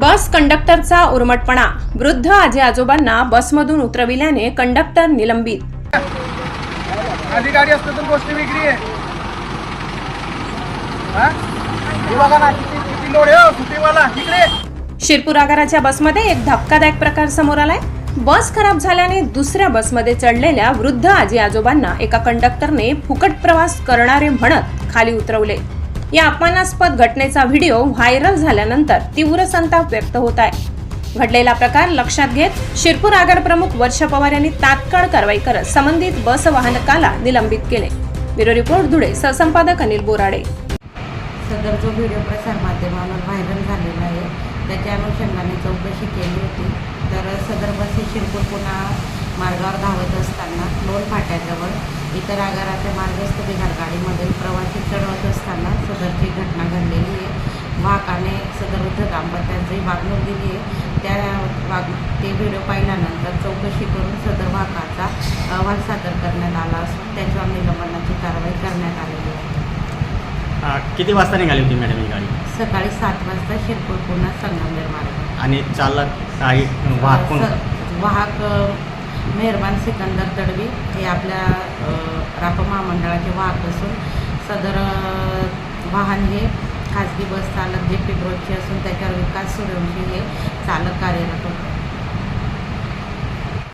बस कंडक्टरचा उर्मटपणा. वृद्ध आजी आजोबांना बसमधून उतरविल्याने कंडक्टर निलंबित. गाडी असते तर गोष्ट वेगळी आहे. हा? शिरपूर आगाराच्या बसमध्ये एक धक्कादायक प्रकार समोर आलाय. बस खराब झाल्याने दुसऱ्या बसमध्ये चढलेल्या वृद्ध आजी आजोबांना एका कंडक्टरने फुकट प्रवास करणारे म्हणत खाली उतरवले. या अपमानास्पद घटनेचा व्हिडिओ व्हायरल झाल्यानंतर तीव्र संताप व्यक्त होत आहे. घडलेला प्रकार लक्षात घेत शिरपूर आगार प्रमुख वर्षा पवार यांनी तात्काळ कारवाई करत संबंधित बस वाहनकाला निलंबित केले. ब्युरो रिपोर्ट धुळे सहसंपादक अनिल बोराडे. सदर जो व्हिडिओ प्रसारमाध्यमावर व्हायरल झालेला आहे त्याच्या अनुषंगाने चौकशी केली होती. तर सदर बस ही शिरपूर पुन्हा मार्गावर धावत असताना लोण फाट्याजवळ इतर आगाराच्या मार्गस्थ बिघाड गाडीमधील प्रवासी चढवत असताना सदरची घटना घडलेली आहे वाहकाने वृद्ध दाम्पत्याची वागणूक दिली आहे. त्या वाग ते व्हिडिओ पाहिल्यानंतर चौकशी करून सदर वाहकाचा अहवाल सादर करण्यात आला असून त्याच्यावर निलंबनाची कारवाई करण्यात आलेली आहे. किती वाजता निघाली होती मॅडम ही गाडी? सकाळी सात वाजता शिरपूर पुन्हा संगमनेर मार्ग. आणि चालक काही वाहक वाहक मेहरबान सिकंदर तडवी हे आपल्या रापा महामंडळाचे वाहक असून सदर वाहन हे खाजगी बस चालक जे पेट्रोलचे असून त्याच्यावर विकास सूर्यवंशी हे चालक कार्यरत होते.